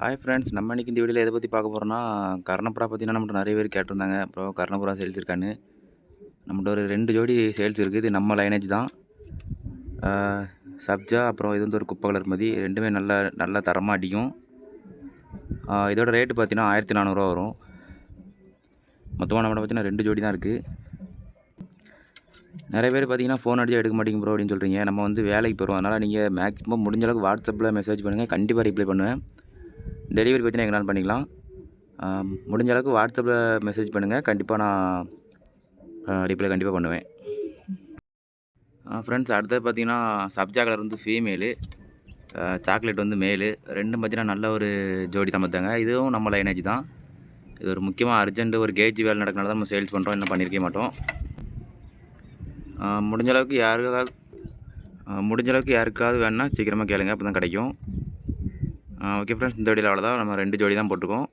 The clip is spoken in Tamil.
ஹாய் ஃப்ரெண்ட்ஸ் நம்ம இன்றைக்கி இந்த வீடியோவில் எதை பற்றி பார்க்க போகிறோம்னா கர்ணப்புறா பார்த்தீங்கன்னா நம்மகிட்ட நிறைய பேர் கேட்டிருந்தாங்க. அப்புறம் கர்ணப்புறா சேல்ஸ் இருக்கான்னு. நம்மகிட்ட ஒரு ரெண்டு ஜோடி சேல்ஸ் இருக்குது இது நம்ம லைனேஜ் தான். சப்ஜா அப்புறம் இது வந்து ஒரு குப்பை கலர் மதி. ரெண்டுமே நல்ல நல்ல தரமாக அடிக்கும். இதோட ரேட்டு பார்த்தீங்கன்னா ஆயிரத்தி நானூறுரூவா வரும். மொத்தமாக நம்மகிட்ட பார்த்தீங்கன்னா ரெண்டு ஜோடி தான் இருக்குது நிறைய பேர் பார்த்தீங்கன்னா ஃபோன் அடிச்சு எடுக்க மாட்டேங்க ப்ரோ அப்படின்னு சொல்கிறீங்க நம்ம வந்து வேலைக்கு போகிறோம் அதனால் நீங்கள் மேக்ஸிமம் முடிஞ்ச அளவுக்கு வாட்ஸ்அப்பில் மெசேஜ் பண்ணுங்கள் கண்டிப்பாக ரிப்ளை பண்ணுவேன். டெலிவரி பற்றினா எங்களால் பண்ணிக்கலாம். முடிஞ்ச அளவுக்கு வாட்ஸ்அப்பில் மெசேஜ் பண்ணுங்கள் கண்டிப்பாக நான் ரிப்ளை கண்டிப்பாக பண்ணுவேன். ஃப்ரெண்ட்ஸ் அடுத்தது பார்த்தீங்கன்னா சப்ஜா கலர் வந்து ஃபீமேலு சாக்லேட் வந்து மேலு ரெண்டும் பார்த்தீங்கன்னா நல்ல ஒரு ஜோடி சமைத்தாங்க இதுவும் நம்ம லைனேஜ் தான். இது ஒரு முக்கியமாக அர்ஜென்ட்டு ஒரு கேஜ் வேலை நடக்கனால தான் நம்ம சேல்ஸ் பண்ணுறோம் இன்னும் பண்ணியிருக்க மாட்டோம். முடிஞ்சளவுக்கு முடிஞ்ச அளவுக்கு யாருக்காவது முடிஞ்சளவுக்கு முடிஞ்ச அளவுக்கு யாருக்காவது வேணுன்னா சீக்கிரமாக கேளுங்க. அப்போ தான் கிடைக்கும். ஓகே ஃப்ரெண்ட்ஸ் இந்த வீடியோவில் அவ்வளோதான் நம்ம ரெண்டு ஜோடி தான் போட்டுக்கோம்